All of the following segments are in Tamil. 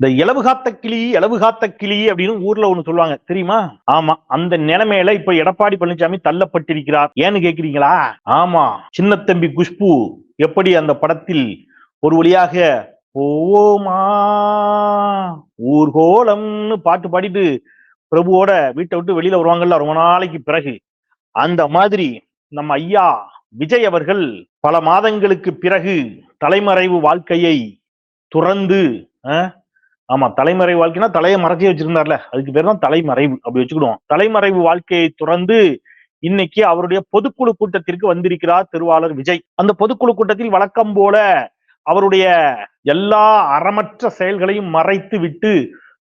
இந்த இளவு காத்த கிளி இளவு காத்த கிளி அப்படின்னு ஊர்ல ஒண்ணு சொல்லுவாங்க. தெரியுமா? ஆமா. அந்த நிலைமையில இப்ப எடப்பாடி பழனிசாமி தள்ளப்பட்டிருக்கிறார். ஏன்னு கேக்குறீங்களா? ஆமா. சின்ன தம்பி குஷ்பு எப்படி அந்த படத்தில் ஒரு வழியாக ஓமா ஊர்கோலம்னு பாட்டு பாடிட்டு பிரபுவோட வீட்டை விட்டு வெளியில வருவாங்கல்ல ரொம்ப நாளைக்கு பிறகு. அந்த மாதிரி நம்ம ஐயா விஜய் அவர்கள் பல மாதங்களுக்கு பிறகு தலைமறைவு வாழ்க்கையை துறந்து அஹ், ஆமா தலைமறைவு வாழ்க்கைனா தலையை மறைச்சி வச்சிருந்தார்ல. அதுக்கு பேர் தான் தலைமறைவு அப்படி வச்சுக்கிடுவோம். தலைமறைவு வாழ்க்கையை துறந்து இன்னைக்கு அவருடைய பொதுக்குழு கூட்டத்திற்கு வந்திருக்கிறார் திருவாளர் விஜய். அந்த பொதுக்குழு கூட்டத்தில் வழக்கம் போல அவருடைய எல்லா அறமற்ற செயல்களையும் மறைத்து விட்டு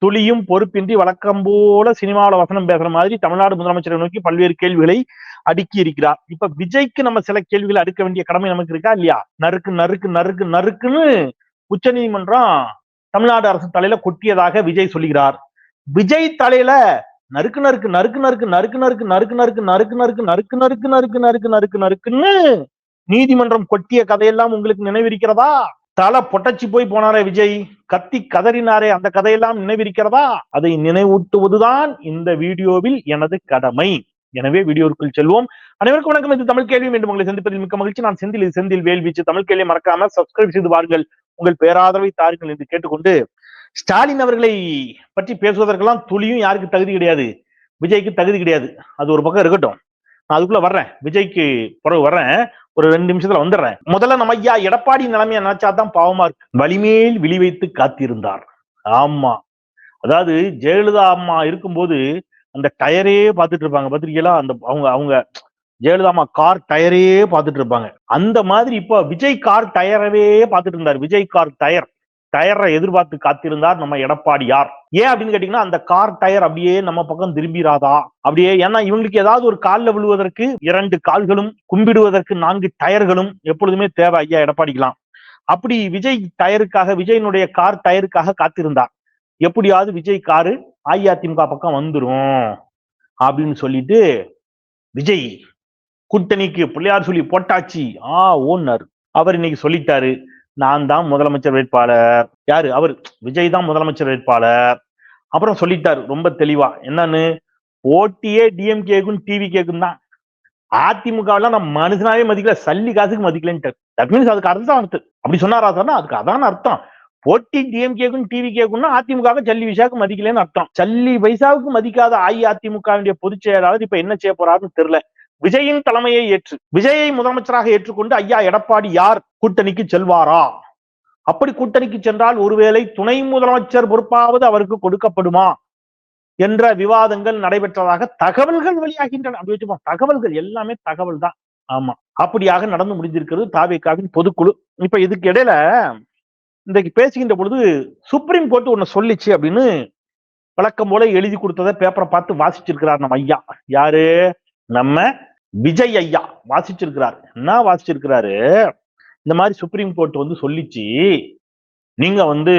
துளியும் பொறுப்பின்றி வழக்கம் போல சினிமாவில் வசனம் பேசுற மாதிரி தமிழ்நாடு முதலமைச்சரை நோக்கி பல்வேறு கேள்விகளை அடுக்கி இருக்கிறார். இப்ப விஜய்க்கு நம்ம சில கேள்விகளை அடுக்க வேண்டிய கடமை நமக்கு இருக்கா இல்லையா? நறுக்கு நறுக்கு நறுக்கு நறுக்குன்னு உச்சநீதிமன்றம் தமிழ்நாடு அரசு தலையில கொட்டியதாக விஜய் சொல்லுகிறார் விஜய் தலையில நறுக்கு நறுக்கு நறுக்கு நறுக்கு நறுக்கு நறுக்கு நறுக்கு நறுக்கு நறுக்கு நறுக்கு நறுக்கு நறுக்கு நறுக்கு நறுக்கு நறுக்கு நறுக்குன்னு நீதிமன்றம் கொட்டிய கதையெல்லாம் உங்களுக்கு நினைவிருக்கிறதா தலை பொட்டச்சி போய் போனாரே விஜய் கத்தி கதறினாரே அந்த கதையெல்லாம் நினைவிருக்கிறதா அதை நினைவூட்டுவதுதான் இந்த வீடியோவில் எனது கடமை எனவே வீடியோவுக்குள் செல்வோம். அனைவருக்கும் வணக்கம். இது தமிழ் கேள்வி மீண்டும் உங்களை சந்திப்பதில் மிக்க மகிழ்ச்சி. நான் செந்தில். இது செந்தில் வேல்வீச்சு. தமிழ் கேள்வி மறக்காம சப்ஸ்கிரைப் செய்து வாருங்கள். உங்கள் பேராதரவை தாருங்கள் என்று கேட்டுக்கொண்டு ஸ்டாலின் அவர்களை பற்றி பேசுவதற்கெல்லாம் துளியும் யாருக்கு தகுதி கிடையாது? விஜய்க்கு தகுதி கிடையாது. அது ஒரு பக்கம் இருக்கட்டும். நான் அதுக்குள்ள வர்றேன். விஜய்க்கு பிறகு வர்றேன். ஒரு ரெண்டு நிமிஷத்துல வந்துடுறேன். முதல்ல நம்ம ஐயா எடப்பாடி நிலைமையை நினைச்சாதான் பாவமா இருக்கு. வலிமேல் விழி வைத்து காத்திருந்தார். ஆமா. அதாவது ஜெயலலிதா அம்மா இருக்கும்போது அந்த டயரே பார்த்துட்டு இருப்பாங்க. பாத்திருக்கீங்களா அந்த அவங்க அவங்க ஜெயலலிதாமா கார் டயரே பார்த்துட்டு இருப்பாங்க. அந்த மாதிரி இப்போ விஜய் கார் டயரவே பார்த்துட்டு இருந்தார். விஜய் கார் டயர் டயரை எதிர்பார்த்து காத்திருந்தார் நம்ம எடப்பாடியார் ஏன் அப்படின்னு கேட்டீங்கன்னா அந்த கார் டயர் அப்படியே நம்ம பக்கம் திரும்பிராதா? அப்படியே ஏன்னா இவங்களுக்கு ஏதாவது ஒரு கால்ல விழுவதற்கு இரண்டு கால்களும் கும்பிடுவதற்கு நான்கு டயர்களும் எப்பொழுதுமே தேவை ஐயா எடப்பாடிக்கலாம் அப்படி விஜய் டயருக்காக விஜயனுடைய கார் டயருக்காக காத்திருந்தார். எப்படியாவது விஜய் காரு அஇஅதிமுக பக்கம் வந்துரும் அப்படின்னு சொல்லிட்டு விஜய் கூட்டணிக்கு பிள்ளையார் சொல்லி போட்டாச்சு. ஆ ஓன்னாரு அவர் இன்னைக்கு சொல்லிட்டாரு. நான் தான் முதலமைச்சர் வேட்பாளர். யாரு? அவர். விஜய் தான் முதலமைச்சர் வேட்பாளர். அப்புறம் சொல்லிட்டாரு ரொம்ப தெளிவா. என்னன்னு? ஓட்டியே டிஎம்கேக்கும் டிவி கேக்கும் தான். அதிமுகவெல்லாம் நான் மனுஷனாவே மதிக்கல. சல்லி காசுக்கு மதிக்கலன்ட்டு தட் மீன்ஸ் அதுக்கு அர்த்தம் அர்த்தம் அப்படி சொன்னாரா சார்னா அதுக்கு அதான் அர்த்தம். போட்டி டிஎம்கேக்கும் டிவி கேக்கும்னா அதிமுக சல்லி விசாவுக்கு மதிக்கலன்னு அர்த்தம். சல்லி பைசாவுக்கு மதிக்காத அஇஅதிமுகவினுடைய பொதுச் செயலாளர் இப்ப என்ன செய்ய போறாருன்னு தெரியல. விஜயின் தலைமையை ஏற்று விஜயை முதலமைச்சராக ஏற்றுக்கொண்டு ஐயா எடப்பாடி யார்? கூட்டணிக்கு செல்வாரா? அப்படி கூட்டணிக்கு சென்றால் ஒருவேளை துணை முதலமைச்சர் பொறுப்பாவது அவருக்கு கொடுக்கப்படுமா? என்ற விவாதங்கள் நடைபெற்றதாக தகவல்கள் வெளியாகின்றன. அப்படி வச்சுப்போம் தகவல்கள் எல்லாமே தகவல் தான் ஆமா அப்படியாக நடந்து முடிஞ்சிருக்கிறது தாவேக்காவின் பொதுக்குழு. இப்ப இதுக்கு இடையில இன்றைக்கு பேசுகின்ற பொழுது சுப்ரீம் கோர்ட் ஒன்று சொல்லிச்சு அப்படின்னு வழக்கம் போல எழுதி கொடுத்ததை பேப்பரை பார்த்து வாசிச்சிருக்கிறார் நம்ம ஐயா. யாரு? நம்ம விஜய் ஐயா வாசிச்சிருக்கிறார். என்ன வாசிச்சிருக்கிறாரு? இந்த மாதிரி சுப்ரீம் கோர்ட் வந்து சொல்லிச்சு. நீங்க வந்து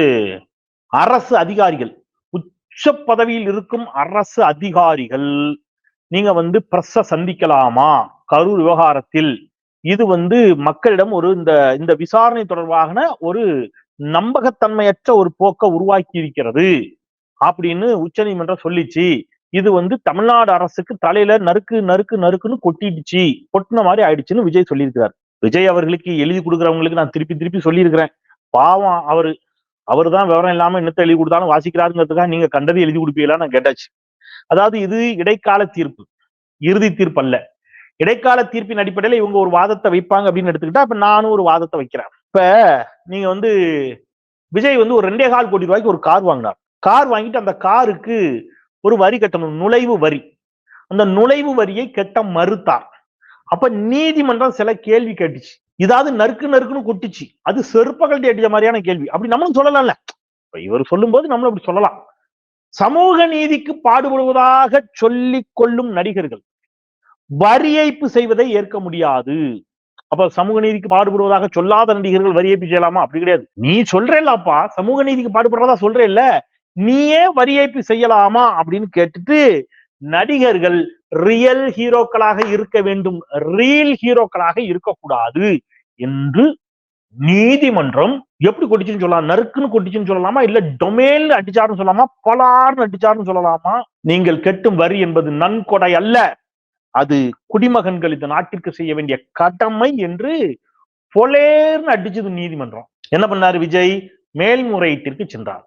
அரசு அதிகாரிகள் உச்ச பதவியில் இருக்கும் அரசு அதிகாரிகள் நீங்க வந்து பிரஸ்ஸ சந்திக்கலாமா? கரூர் விவகாரத்தில். இது வந்து மக்களிடம் ஒரு இந்த இந்த விசாரணை தொடர்பான ஒரு நம்பகத்தன்மையற்ற ஒரு போக்க உருவாக்கி இருக்கிறது அப்படின்னு உச்சநீதிமன்றம் சொல்லிச்சு. இது வந்து தமிழ்நாடு அரசுக்கு தலையில நறுக்கு நறுக்கு நறுக்குன்னு கொட்டிடுச்சு. கொட்டின மாதிரி ஆயிடுச்சுன்னு விஜய் சொல்லியிருக்கிறார். விஜய் அவர்களுக்கு எழுதி கொடுக்குறவங்களுக்கு நான் திருப்பி திருப்பி சொல்லியிருக்கிறேன். பாவம் அவரு அவர் தான் விவரம் இல்லாம என்னத்தை எழுதி கொடுத்தாலும் வாசிக்கிறாருங்கிறதுக்காக நீங்க கண்டது எழுதி கொடுப்பீங்களா நான் கேட்டாச்சு. அதாவது இது இடைக்கால தீர்ப்பு. இறுதி தீர்ப்பு அல்ல இடைக்கால தீர்ப்பின் அடிப்படையில இவங்க ஒரு வாதத்தை வைப்பாங்க அப்படின்னு எடுத்துக்கிட்டா அப்ப நானும் ஒரு வாதத்தை வைக்கிறேன். இப்ப நீங்க வந்து விஜய் வந்து ஒரு ரெண்டே கால் கோடி ரூபாய்க்கு ஒரு கார் வாங்கினார். கார் வாங்கிட்டு அந்த காருக்கு ஒரு வரி கட்டணும். நுழைவு வரி. அந்த நுழைவு வரியை கட்ட மறுத்தார். அப்ப நீதிமன்றம் சில கேள்வி கேட்டுச்சு. இதாவது நறுக்கு நறுக்குன்னு கொட்டுச்சு. அது செருப்பகல்ட்டி அடிச்ச மாதிரியான கேள்வி. அப்படி நம்மளும் சொல்லலாம்ல. இவர் சொல்லும் போது நம்மளும் அப்படி சொல்லலாம். சமூக நீதிக்கு பாடுபடுவதாக சொல்லிக் கொள்ளும் நடிகர்கள் வரி ஏய்ப்பு செய்வதை ஏற்க முடியாது. அப்ப சமூக நீதிக்கு பாடுபடுவதாக சொல்லாத நடிகர்கள் வரி ஏய்ப்பு செய்யலாமா? அப்படி கிடையாது. நீ சொல்றேல்லப்பா சமூக நீதிக்கு பாடுபடுறதா சொல்றேல்ல நீயே வரி ஏய்ப்பு செய்யலாமா? அப்படின்னு கேட்டுட்டு நடிகர்கள் ரியல் ஹீரோக்களாக இருக்க வேண்டும். ரீல் ஹீரோக்களாக இருக்கக்கூடாது என்று நீதிமன்றம் எப்படி கொட்டிச்சுன்னு சொல்லலாம்? நறுக்குன்னு கொட்டிச்சுன்னு சொல்லலாமா? இல்ல டொமேல் அடிச்சாருன்னு சொல்லலாமா? பலார்னு அடிச்சாருன்னு சொல்லலாமா? நீங்கள் கெட்டும் வரி என்பது நன்கொடை அல்ல. அது குடிமகன்கள் இந்த நாட்டிற்கு செய்ய வேண்டிய கடமை என்று பொலேர்னு அடிச்சது நீதிமன்றம். என்ன பண்ணாரு விஜய்? மேல்முறையீட்டிற்கு சென்றார்.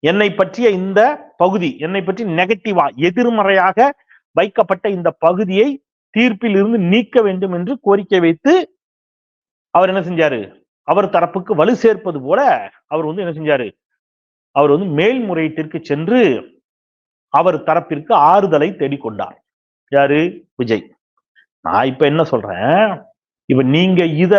என்னை பற்றிய இந்த பகுதி என்னை பற்றி நெகட்டிவா எதிர்மறையாக வைக்கப்பட்ட இந்த பகுதியை தீர்ப்பில் இருந்து நீக்க வேண்டும் என்று கோரிக்கை வைத்து அவர் என்ன செஞ்சாரு? அவர் தரப்புக்கு வலு சேர்ப்பது போல அவர் வந்து என்ன செஞ்சாரு? அவர் வந்து மேல்முறையீட்டிற்கு சென்று அவர் தரப்பிற்கு ஆறுதலை தேடிக்கொண்டார். யாரு? விஜய். நான் இப்ப என்ன சொல்றேன்? இப்ப நீங்க இத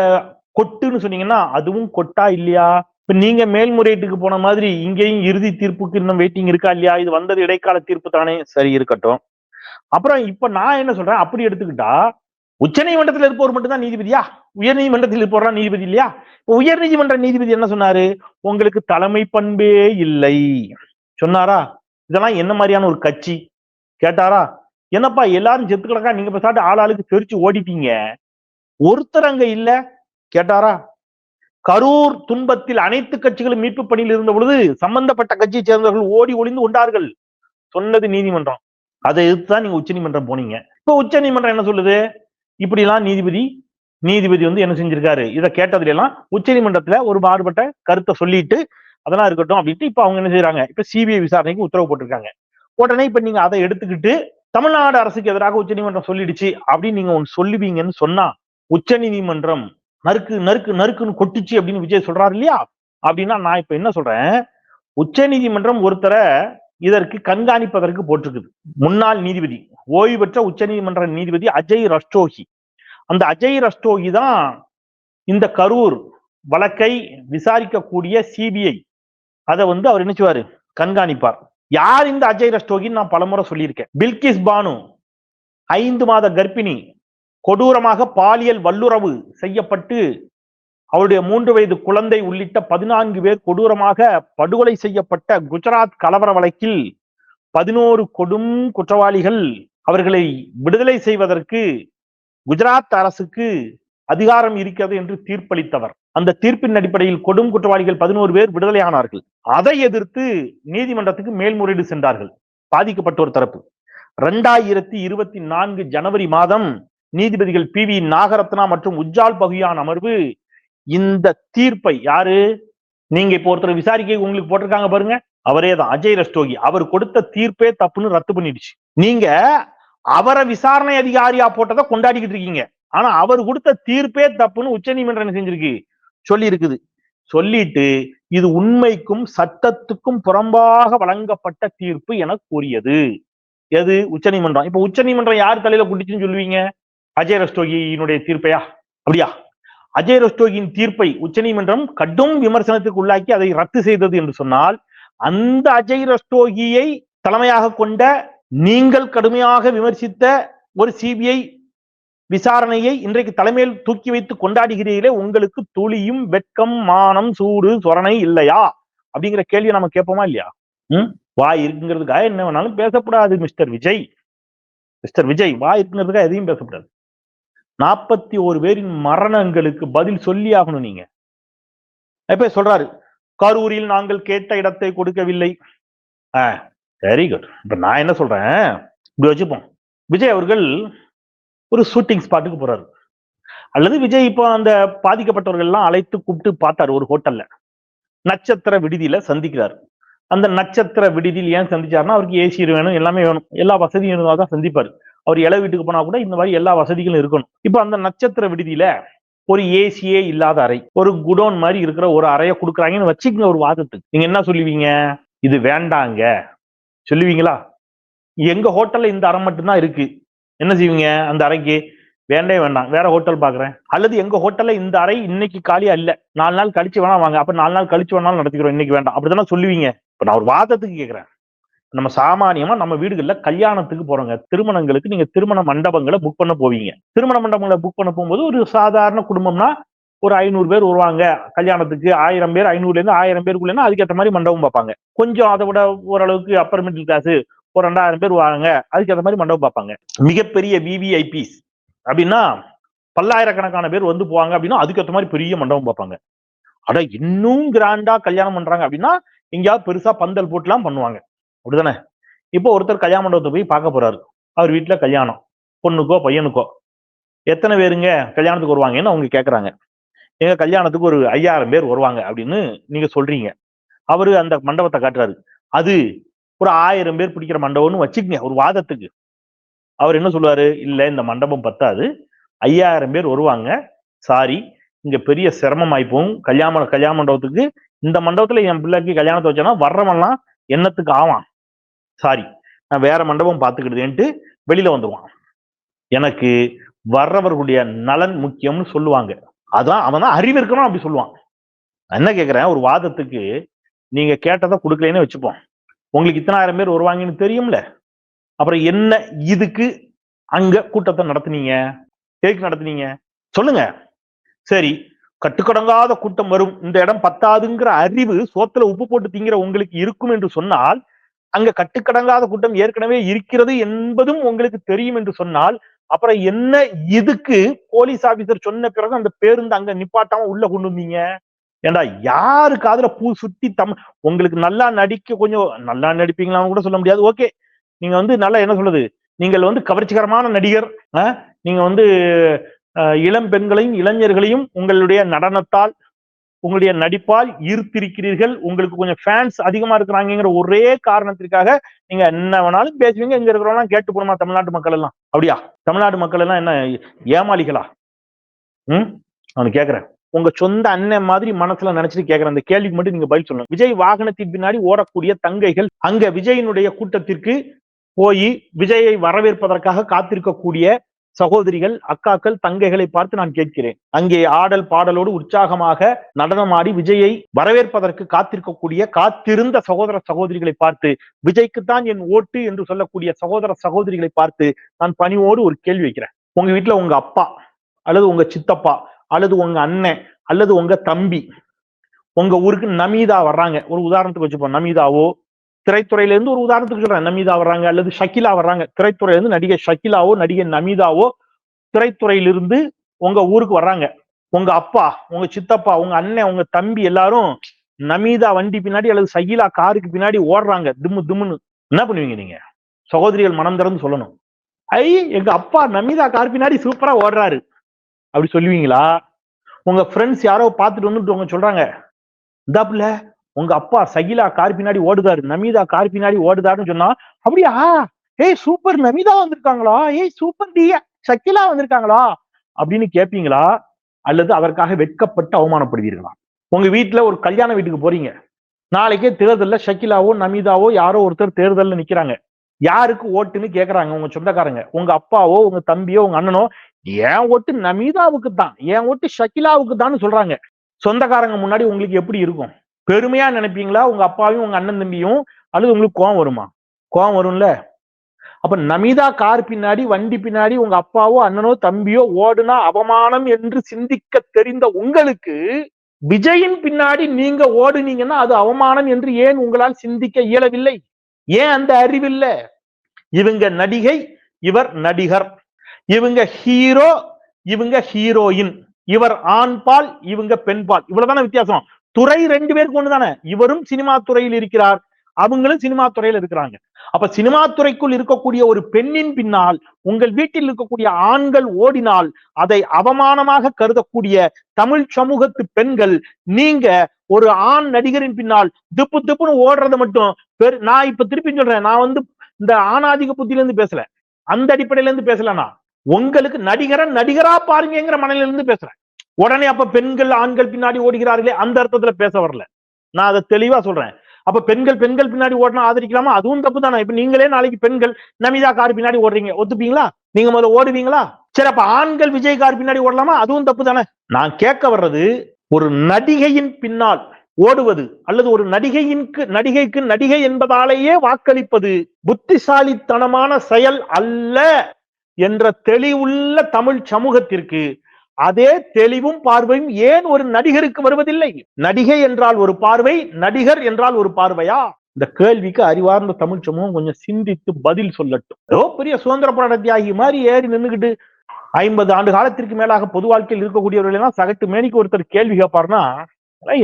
கொட்டுன்னு சொன்னீங்கன்னா அதுவும் கொட்டா இல்லையா? இப்ப நீங்க மேல்முறையீட்டுக்கு போன மாதிரி இங்கேயும் இறுதி தீர்ப்புக்கு இன்னும் வெயிட்டிங் இருக்கா இல்லையா? இது வந்தது இடைக்கால தீர்ப்பு தானே. சரி இருக்கட்டும். அப்புறம் இப்ப நான் என்ன சொல்றேன்? அப்படி எடுத்துக்கிட்டா உச்சநீதிமன்றத்தில் இருப்பவர் மட்டும்தான் நீதிபதியா? உயர் நீதிமன்றத்தில் இருப்பவர்லாம் நீதிபதி இல்லையா? இப்போ உயர் நீதிமன்ற நீதிபதி என்ன சொன்னாரு? உங்களுக்கு தலைமை பண்பே இல்லை. சொன்னாரா? இதெல்லாம் என்ன மாதிரியான ஒரு கட்சி? கேட்டாரா? என்னப்பா எல்லாரும் செத்து கிடக்கா நீங்க பேசாட்டு ஆளாளுக்கு தெரிச்சு ஓடிட்டீங்க. ஒருத்தர் அங்க இல்ல. கேட்டாரா? கரூர் துன்பத்தில் அனைத்து கட்சிகளும் மீட்பு பணியில் இருந்த பொழுது சம்பந்தப்பட்ட கட்சியை சேர்ந்தவர்கள் ஓடி ஒளிந்து கொண்டார்கள். சொன்னது நீதிமன்றம். அதை எதிர்த்துதான் நீங்க உச்சநீதிமன்றம் போனீங்க. இப்ப உச்சநீதிமன்றம் என்ன சொல்லுது? இப்படிலாம் நீதிபதி நீதிபதி வந்து என்ன செஞ்சிருக்காரு? இதை கேட்டதுல எல்லாம் உச்சநீதிமன்றத்துல ஒரு மாறுபட்ட கருத்தை சொல்லிட்டு அதெல்லாம் இருக்கட்டும் அப்படின்ட்டு இப்ப அவங்க என்ன செய்யறாங்க இப்ப சிபிஐ விசாரணைக்கு உத்தரவு போட்டிருக்காங்க. உடனே இப்ப நீங்க அதை எடுத்துக்கிட்டு தமிழ்நாடு அரசுக்கு எதிராக உச்சநீதிமன்றம் சொல்லிடுச்சு அப்படின்னு நீங்க ஒன்று சொல்லுவீங்கன்னு சொன்னா உச்சநீதிமன்றம் நறுக்கு நறுக்கு நறுக்குன்னு கொட்டுச்சு அப்படின்னு விஜய் சொல்றாரு இல்லையா? அப்படின்னா நான் இப்ப என்ன சொல்றேன்? உச்சநீதிமன்றம் ஒருத்தரை இதற்கு கண்காணிப்பதற்கு போட்டிருக்குது. முன்னாள் நீதிபதி ஓய்வு பெற்ற உச்சநீதிமன்ற நீதிபதி அஜய் ரஸ்டோகி அந்த அஜய் ரஸ்டோகி தான் இந்த கரூர் வழக்கை விசாரிக்கக்கூடிய சிபிஐ. அதை வந்து அவர் என்ன செய்வார்? கண்காணிப்பார். யார் இந்த அஜய் ரஸ்டோகின்னு நான் பலமுறை சொல்லியிருக்கேன். பில்கிஸ் பானு ஐந்து மாத கர்ப்பிணி கொடூரமாக பாலியல் வல்லுறவு செய்யப்பட்டு அவருடைய மூன்று வயது குழந்தை உள்ளிட்ட பதினான்கு பேர் கொடூரமாக படுகொலை செய்யப்பட்ட குஜராத் கலவர வழக்கில் பதினோரு கொடும் குற்றவாளிகள் அவர்களை விடுதலை செய்வதற்கு குஜராத் அரசுக்கு அதிகாரம் இருக்கிறது என்று தீர்ப்பளித்தவர். அந்த தீர்ப்பின் அடிப்படையில் கொடும் குற்றவாளிகள் பதினோரு பேர் விடுதலையானார்கள் அதை எதிர்த்து நீதிமன்றத்துக்கு மேல்முறையீடு சென்றார்கள். பாதிக்கப்பட்டோர் தரப்பு. இரண்டாயிரத்தி இருபத்தி நான்கு ஜனவரி மாதம் நீதிபதிகள் பி வி நாகரத்னா மற்றும் உஜ்ஜால் பகுயான் அமர்வு இந்த தீர்ப்பை யாரு? நீங்க இப்போ ஒருத்தர் விசாரிக்க உங்களுக்கு போட்டிருக்காங்க பாருங்க. அவரே தான் அஜய் ரஸ்டோகி அவர் கொடுத்த தீர்ப்பே தப்புன்னு ரத்து பண்ணிடுச்சு. நீங்க அவரை விசாரணை அதிகாரியா போட்டதை கொண்டாடிக்கிட்டு இருக்கீங்க. ஆனா அவர் கொடுத்த தீர்ப்பே தப்புன்னு உச்சநீதிமன்றம் நீதிமன்றம் செஞ்சிருக்கு? சொல்லி இருக்குது சொல்லிட்டு இது உண்மைக்கும் சட்டத்துக்கும் புறம்பாக வழங்கப்பட்ட தீர்ப்பு என கூறியது. எது? உச்சநீதிமன்றம் இப்ப உச்சநீதிமன்றம் யார் தலையில குடிச்சுன்னு சொல்லுவீங்க? அஜய் ரஸ்டோகியினுடைய தீர்ப்பையா? அப்படியா? அஜய் ரஸ்டோகியின் தீர்ப்பை உச்சநீதிமன்றம் கடும் விமர்சனத்துக்கு உள்ளாக்கி அதை ரத்து செய்தது என்று சொன்னால் அந்த அஜய் ரஸ்டோகியை தலைமையாக கொண்ட நீங்கள் கடுமையாக விமர்சித்த ஒரு சிபிஐ விசாரணையை இன்றைக்கு தலைமையில் தூக்கி வைத்து கொண்டாடுகிறீர்களே உங்களுக்கு துளியும் வெட்கம் மானம் சூடு சொரணை இல்லையா? அப்படிங்கிற கேள்வியை நம்ம கேட்போமா இல்லையா? உம் வாய் இருக்குங்கிறதுக்காக என்ன வேணாலும் பேசக்கூடாது மிஸ்டர் விஜய். மிஸ்டர் விஜய் வாய் இருக்குங்கிறதுக்காக எதையும் பேசக்கூடாது நாற்பத்தி ஒரு பேரின் மரணங்களுக்கு பதில் சொல்லி ஆகணும் நீங்க. எப்ப சொல்றாரு கரூரில் நாங்கள் கேட்ட இடத்தை கொடுக்கவில்லை. வெரி குட் இப்ப நான் என்ன சொல்றேன்? இப்படி வச்சுப்போம். விஜய் அவர்கள் ஒரு ஷூட்டிங் ஸ்பாட்டுக்கு போறாரு. அல்லது விஜய் இப்போ அந்த பாதிக்கப்பட்டவர்கள் எல்லாம் அழைத்து கூப்பிட்டு பார்த்தாரு ஒரு ஹோட்டல்ல நட்சத்திர விடுதியில சந்திக்கிறார். அந்த நட்சத்திர விடுதியில் ஏன் சந்திச்சாருன்னா அவருக்கு ஏசி வேணும் எல்லாமே வேணும். எல்லா வசதியும் இருந்தால் தான் சந்திப்பாரு. அவர் இள வீட்டுக்கு போனா கூட இந்த மாதிரி எல்லா வசதிகளும் இருக்கணும். இப்போ அந்த நட்சத்திர விடுதியில ஒரு ஏசியே இல்லாத அறை ஒரு குடோன் மாதிரி இருக்கிற ஒரு அறையை கொடுக்குறாங்கன்னு வச்சுக்கங்க ஒரு வாதத்துக்கு. நீங்க என்ன சொல்லுவீங்க? இது வேண்டாங்க. சொல்லுவீங்களா? எங்க ஹோட்டல்ல இந்த அறை மட்டும்தான் இருக்கு. என்ன செய்வீங்க? அந்த அறைக்கு? வேண்டே வேண்டாம். வேற ஹோட்டல் பாக்குறேன். அல்லது எங்க ஹோட்டல்ல இந்த அறை இன்னைக்கு காலியா இல்ல. நாலு நாள் கழிச்சு வேணா வாங்க. அப்ப நாலு நாள் கழிச்சு வேணாலும் நடத்திக்கிறோம். இன்னைக்கு வேண்டாம். அப்படித்தானே சொல்லுவீங்க? இப்ப நான் ஒரு வாதத்துக்கு கேக்குறேன். நம்ம சாமானியமா நம்ம வீடுகள்ல கல்யாணத்துக்கு போறோங்க. திருமணங்களுக்கு நீங்க திருமண மண்டபங்களை புக் பண்ண போவீங்க. திருமண மண்டபங்களை புக் பண்ண போகும்போது ஒரு சாதாரண குடும்பம்னா ஒரு ஐநூறு பேர் வருவாங்க. கல்யாணத்துக்கு ஆயிரம் பேர் ஐநூறுல இருந்து ஆயிரம் பேருக்குள்ளேன்னா அதுக்கேற்ற மாதிரி மண்டபம் பார்ப்பாங்க. கொஞ்சம் அதை விட ஓரளவுக்கு அப்பர் மிடில் கிளாஸ் ஒரு ரெண்டாயிரம் பேர் வாங்க. அதுக்கேற்ற மாதிரி மண்டபம் பார்ப்பாங்க. மிகப்பெரிய விவிஐபிஸ் அப்படின்னா பல்லாயிரக்கணக்கான பேர் வந்து போவாங்க அப்படின்னா அதுக்கேற்ற மாதிரி பெரிய மண்டபம் பார்ப்பாங்க. ஆனா இன்னும் கிராண்டா கல்யாணம் பண்றாங்க அப்படின்னா எங்கேயாவது பெருசா பந்தல் போட்டுலாம் பண்ணுவாங்க. அப்படிதானே? இப்போ ஒருத்தர் கல்யாண மண்டபத்தை போய் பார்க்க போறாரு. அவர் வீட்டுல கல்யாணம். பொண்ணுக்கோ பையனுக்கோ. எத்தனை பேருங்க கல்யாணத்துக்கு வருவாங்கன்னு அவங்க கேட்குறாங்க எங்க கல்யாணத்துக்கு ஒரு ஐயாயிரம் பேர் வருவாங்க அப்படின்னு நீங்க சொல்றீங்க. அவரு அந்த மண்டபத்தை காட்டுறாரு. அது ஒரு ஆயிரம் பேர் பிடிக்கிற மண்டபம்னு வச்சுக்கங்க ஒரு வாதத்துக்கு. அவர் என்ன சொல்லுவாரு? இல்ல இந்த மண்டபம் பத்தாது. ஐயாயிரம் பேர் வருவாங்க. சாரி இங்க பெரிய சிரமமாயி போகும். கல்யாண கல்யாண மண்டபத்துக்கு இந்த மண்டபத்துல என் பிள்ளைக்கு கல்யாணத்தை வச்சோன்னா வர்றவன்லாம் என்னத்துக்கு ஆவான்? சாரி நான் வேற மண்டபம் பார்த்துக்கிடுதேன்ட்டு வெளியில வந்துடுவான் எனக்கு வர்றவர்களுடைய நலன் முக்கியம்னு சொல்லுவாங்க. அதான் அவன் தான் அறிவு இருக்கணும் அப்படி சொல்லுவான். என்ன கேட்குறேன் ஒரு வாதத்துக்கு நீங்க கேட்டதை கொடுக்கலன்னு வச்சுப்போம் உங்களுக்கு இத்தனாயிரம் பேர் வருவாங்கன்னு தெரியும்ல? அப்புறம் என்ன இதுக்கு அங்க கூட்டத்தை நடத்துனீங்க? எதுக்கு நடத்துனீங்க? சொல்லுங்க. சரி கட்டுக்கடங்காத கூட்டம் வரும். இந்த இடம் பத்தாதுங்கிற அறிவு சோத்துல உப்பு போட்டு திங்கிற உங்களுக்கு இருக்கும் என்று சொன்னால் அங்க கட்டுக்கடங்காத கூட்டம் ஏற்கனவே இருக்கிறது என்பதும் உங்களுக்கு தெரியும் என்று சொன்னால் அப்புறம் என்ன இதுக்கு போலீஸ் ஆபீசர் சொன்ன பிறகு அந்த பேருந்து அங்க நிப்பாட்டாம உள்ள கொண்டு வந்தீங்க? ஏண்டா யாரு காதுல பூ சுத்தி தம் உங்களுக்கு நல்லா நடிக்க கொஞ்சம் நல்லா நடிப்பீங்களான்னு கூட சொல்ல முடியாது. ஓகே. நீங்க வந்து நல்லா என்ன சொல்றது? நீங்கள் வந்து கவர்ச்சிகரமான நடிகர் நீங்க வந்து இளம் பெண்களையும் இளைஞர்களையும் உங்களுடைய நடனத்தால் உங்களுடைய நடிப்பால் ஈர்த்திருக்கிறீர்கள். உங்களுக்கு கொஞ்சம் ஃபேன்ஸ் அதிகமா இருக்கிறாங்கிற ஒரே காரணத்திற்காக நீங்க என்ன வேணாலும் பேசுவீங்க. இங்க இருக்கிறவங்க கேட்டு போடுமா தமிழ்நாட்டு மக்கள் எல்லாம் அப்படியா? தமிழ்நாடு மக்கள் எல்லாம் என்ன ஏமாளிகளா? ம்? அவனு கேக்குறேன். உங்க சொந்த அண்ணன் மாதிரி மனசுல நினைச்சிட்டு கேட்கிற அந்த கேள்விக்கு மட்டும் நீங்க பதில் சொல்லணும். விஜய் வாகனத்தின் பின்னாடி ஓடக்கூடிய தங்கைகள் அங்க விஜயினுடைய கூட்டத்திற்கு போய் விஜயை வரவேற்பதற்காக காத்திருக்கக்கூடிய சகோதரிகள் அக்காக்கள் தங்கைகளை பார்த்து நான் கேட்கிறேன். அங்கே ஆடல் பாடலோடு உற்சாகமாக நடனமாடி விஜயை வரவேற்பதற்கு காத்திருக்கக்கூடிய காத்திருந்த சகோதர சகோதரிகளை பார்த்து விஜய்க்குத்தான் என் ஓட்டு என்று சொல்லக்கூடிய சகோதர சகோதரிகளை பார்த்து நான் பணிவோடு ஒரு கேள்வி வைக்கிறேன். உங்க வீட்டுல உங்க அப்பா அல்லது உங்க சித்தப்பா அல்லது உங்க அண்ணன் அல்லது உங்க தம்பி உங்க ஊருக்கு நமீதா வர்றாங்க. ஒரு உதாரணத்துக்கு வச்சுப்போம். நமீதாவோ திரைத்துறையில இருந்து ஒரு உதாரணத்துக்கு சொல்றேன். நமீதா வர்றாங்க அல்லது ஷக்கிலா வர்றாங்க. திரைத்துறையில இருந்து நடிகை ஷக்கிலாவோ நடிகை நமீதாவோ திரைத்துறையிலிருந்து உங்க ஊருக்கு வர்றாங்க. உங்க அப்பா உங்க சித்தப்பா உங்க அண்ணன் உங்க தம்பி எல்லாரும் நமீதா வண்டி பின்னாடி அல்லது ஷகிலா காருக்கு பின்னாடி ஓடுறாங்க. திம்மு திம்முன்னு. என்ன பண்ணுவீங்க நீங்க? சகோதரிகள் மனம் திறந்து சொல்லணும். ஐ எங்க அப்பா நமீதா கார் பின்னாடி சூப்பரா ஓடுறாரு. அப்படி சொல்லுவீங்களா? உங்க ஃப்ரெண்ட்ஸ் யாரோ பார்த்துட்டு வந்துட்டு உங்க சொல்றாங்க இந்தாப்புல உங்க அப்பா சகிலா கார் பின்னாடி ஓடுதாரு நமீதா கார் பின்னாடி ஓடுதாருன்னு சொன்னா அப்படியா? ஏய் சூப்பர் நமீதா வந்திருக்காங்களா? ஏய் சூப்பர் டி சகிலா வந்திருக்காங்களா? அப்படின்னு கேட்பீங்களா அல்லது அதற்காக வெட்கப்பட்டு அவமானப்படுவீர்களா? உங்க வீட்டுல ஒரு கல்யாண வீட்டுக்கு போறீங்க. நாளைக்கே தேர்தல்ல ஷக்கிலாவோ நமீதாவோ யாரோ ஒருத்தர் தேர்தல்ல நிக்கிறாங்க. யாருக்கு ஓட்டுன்னு கேக்குறாங்க உங்க சொந்தக்காரங்க? உங்க அப்பாவோ உங்க தம்பியோ உங்க அண்ணனோ என் ஓட்டு நமீதாவுக்கு தான் என் ஓட்டு ஷக்கிலாவுக்கு தான் சொல்றாங்க. சொந்தக்காரங்க முன்னாடி உங்களுக்கு எப்படி இருக்கும்? பெருமையா நினைப்பீங்களா? உங்க அப்பாவையும் உங்க அண்ணன் தம்பியும்? அல்லது உங்களுக்கு கோவம் வருமா? கோவம் வரும்ல. அப்ப நமீதா கார் பின்னாடி வண்டி பின்னாடி உங்க அப்பாவோ அண்ணனோ தம்பியோ ஓடுனா அவமானம் என்று சிந்திக்க தெரிந்த உங்களுக்கு விஜயின் பின்னாடி நீங்க ஓடுனீங்கன்னா அது அவமானம் என்று ஏன் உங்களால் சிந்திக்க இயலவில்லை? ஏன் அந்த அறிவில்லை? இவங்க நடிகை இவர் நடிகர். இவங்க ஹீரோ இவங்க ஹீரோயின் இவர் ஆண் பால் இவங்க பெண் பால் இவ்வளவுதானே வித்தியாசம்? துறை ரெண்டு பேருக்கு ஒண்ணுதானே? இவரும் சினிமா துறையில் இருக்கிறார். அவங்களும் சினிமா துறையில இருக்கிறாங்க. அப்ப சினிமா துறைக்குள் இருக்கக்கூடிய ஒரு பெண்ணின் பின்னால் உங்கள் வீட்டில் இருக்கக்கூடிய ஆண்கள் ஓடினால் அதை அவமானமாக கருதக்கூடிய தமிழ் சமூகத்து பெண்கள் நீங்க ஒரு ஆண் நடிகரின் பின்னால் திப்பு திப்புன்னு ஓடுறது மட்டும் பெரு நான் இப்ப திருப்பி சொல்றேன் நான் வந்து இந்த ஆணாதிக புத்தியில இருந்து பேசல. அந்த அடிப்படையில இருந்து பேசல நான் உங்களுக்கு நடிகரா நடிகரா பாருங்கிற மனநில இருந்து பேசுறேன். உடனே அப்ப பெண்கள் ஆண்கள் பின்னாடி ஓடுகிறார்களே அந்த அர்த்தத்துல பேச வரல. நான் அதை தெளிவா சொல்றேன். அப்ப பெண்கள் பெண்கள் பின்னாடி ஓடினா ஆதரிக்கலாமா? அதுவும் தப்பு தானே இப்ப நீங்களே நாளைக்கு பெண்கள் நமிதா கார் பின்னாடி ஓடுறீங்க. ஒத்துப்பீங்களா? நீங்க முதல்ல ஓடுவீங்களா? சரி அப்ப ஆண்கள் விஜய் கார் பின்னாடி ஓடலாமா? அதுவும் தப்பு தானே நான் கேட்க வர்றது ஒரு நடிகையின் பின்னால் ஓடுவது அல்லது ஒரு நடிகையின் நடிகைக்கு நடிகை என்பதாலேயே வாக்களிப்பது புத்திசாலித்தனமான செயல் அல்ல. என்ற தெளிவுள்ள தமிழ் சமூகத்திற்கு அதே தெளிவும் பார்வையும் ஏன் ஒரு நடிகருக்கு வருவதில்லை? நடிகை என்றால் ஒரு பார்வை நடிகர் என்றால் ஒரு பார்வையா? இந்த கேள்விக்கு அறிவார்ந்த தமிழ் சமூகம் கொஞ்சம் சிந்தித்து பதில் சொல்லட்டும். ஏதோ பெரிய சுதந்திர போராட்ட தியாகி மாதிரி ஏறி நின்றுகிட்டு ஐம்பது ஆண்டு காலத்திற்கு மேலாக பொது வாழ்க்கையில் இருக்கக்கூடியவர்கள் எல்லாம் சகட்டு மேனிக்கு ஒருத்தர் கேள்வி கேட்பாருன்னா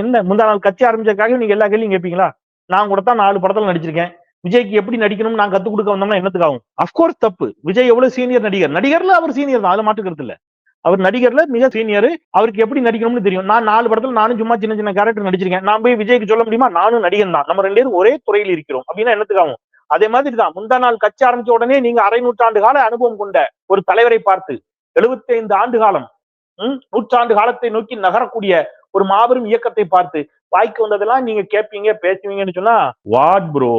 என்ன? முந்தா நாள் கட்சி ஆரம்பிச்சதுக்காக நீங்க எல்லா கேள்வியும் கேட்பீங்களா? நான் கூட தான் நாலு படத்துல நடிச்சிருக்கேன். விஜய்க்கு எப்படி நடிக்கணும்னு நான் கத்துக் கொடுக்க வந்தோம்னா என்னத்துக்காகும்? அஃப்கோர்ஸ் தப்பு. விஜய் எவ்வளவு சீனியர் நடிகர்? நடிகர்ல அவர் சீனியர் தான். அதுல மாட்டுக்கிறது இல்ல. அவர் நடிகர்ல மிக சீனியர் அவருக்கு எப்படி நடிக்கணும்னு தெரியும். நான் நாலு படத்துல நானும் சும்மா சின்ன சின்ன கேரக்டர் நடிச்சிருக்கேன். நான் போய் விஜய்க்கு சொல்ல முடியுமா? நானும் நடிகன் தான். நம்ம ரெண்டு பேரும் ஒரே துறையில் இருக்கிறோம். அப்படின்னா என்னத்துக்காகும்? அதே மாதிரி தான். முந்தா நாள் கட்சி ஆரம்பிச்ச உடனே நீங்க அரை நூற்றாண்டு கால அனுபவம் கொண்ட ஒரு தலைவரை பார்த்து 75 ஆண்டு காலம் உம் நூற்றாண்டு காலத்தை நோக்கி நகரக்கூடிய ஒரு மாபெரும் இயக்கத்தை பார்த்து வாய்க்கு வந்ததெல்லாம் நீங்க கேட்பீங்க பேசுவீங்கன்னு சொன்னா வாட் ப்ரோ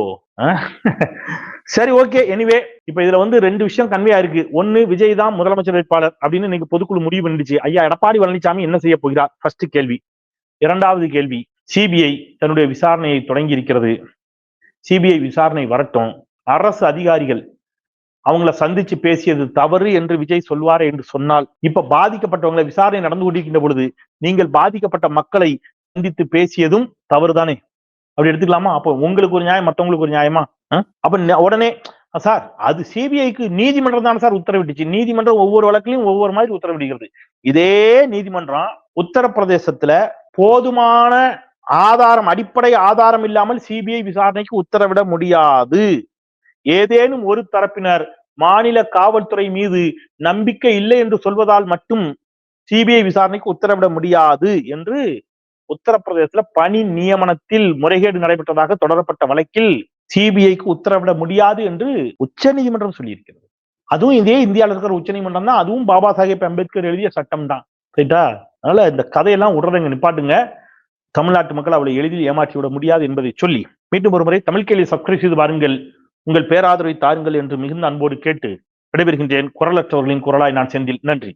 சரி ஓகே. எனிவே இப்ப இதுல வந்து ரெண்டு விஷயம் கன்வே இருக்கு ஒன்னு விஜய் தான் முதலமைச்சர் வேட்பாளர் அப்படின்னு இன்னைக்கு பொதுக்குழு முடிவு பண்ணிடுச்சு. ஐயா எடப்பாடி பழனிசாமி என்ன செய்ய போகிறார்? ஃபர்ஸ்ட் கேள்வி. இரண்டாவது கேள்வி. சிபிஐ தன்னுடைய விசாரணையை தொடங்கி இருக்கிறது சிபிஐ விசாரணை வரட்டும். அரசு அதிகாரிகள் அவங்கள சந்திச்சு பேசியது தவறு என்று விஜய் சொல்வாரே என்று சொன்னால் இப்ப பாதிக்கப்பட்டவங்களை விசாரணை நடந்து கொண்டிருக்கின்ற பொழுது நீங்கள் பாதிக்கப்பட்ட மக்களை சந்தித்து பேசியதும் தவறுதானே? அப்படி எடுத்துக்கலாமா? அப்போ உங்களுக்கு ஒரு நியாயம் மற்றவங்களுக்கு ஒரு நியாயமா? அப்ப உடனே சார் அது சிபிஐக்கு நீதிமன்றம் தானே சார் உத்தரவிட்டுச்சு. நீதிமன்றம் ஒவ்வொரு வழக்கிலையும் ஒவ்வொரு மாதிரி உத்தரவிடுகிறது. இதே நீதிமன்றம் உத்தரப்பிரதேசத்துல போதுமான ஆதாரம் அடிப்படை ஆதாரம் இல்லாமல் சிபிஐ விசாரணைக்கு உத்தரவிட முடியாது. ஏதேனும் ஒரு தரப்பினர் மாநில காவல்துறை மீது நம்பிக்கை இல்லை என்று சொல்வதால் மட்டும் சிபிஐ விசாரணைக்கு உத்தரவிட முடியாது என்று உத்தரப்பிரதேசத்துல பணி நியமனத்தில் முறைகேடு நடைபெற்றதாக தொடரப்பட்ட வழக்கில் சிபிஐக்கு உத்தரவிட முடியாது என்று உச்சநீதிமன்றம் சொல்லியிருக்கிறது. அதுவும் இதே இந்தியாவில் இருக்கிற உச்சநீதிமன்றம் தான். அதுவும் பாபா சாஹேப் அம்பேத்கர் எழுதிய சட்டம் தான். ரைட்டா அதனால இந்த கதையெல்லாம் விடுறதுங்க நிப்பாட்டுங்க. தமிழ்நாட்டு மக்கள் அவளை எளிதில் ஏமாற்றி விட முடியாது என்பதை சொல்லி மீண்டும் ஒரு முறை தமிழ் கேள்வி சப்ஸ்கிரைப் செய்து பாருங்கள் உங்கள் பேராதரவை தாருங்கள் என்று மிகுந்த அன்போடு கேட்டு விடைபெறுகின்றேன். குரலற்றவர்களின் குரலாய் நான் செந்தில். நன்றி.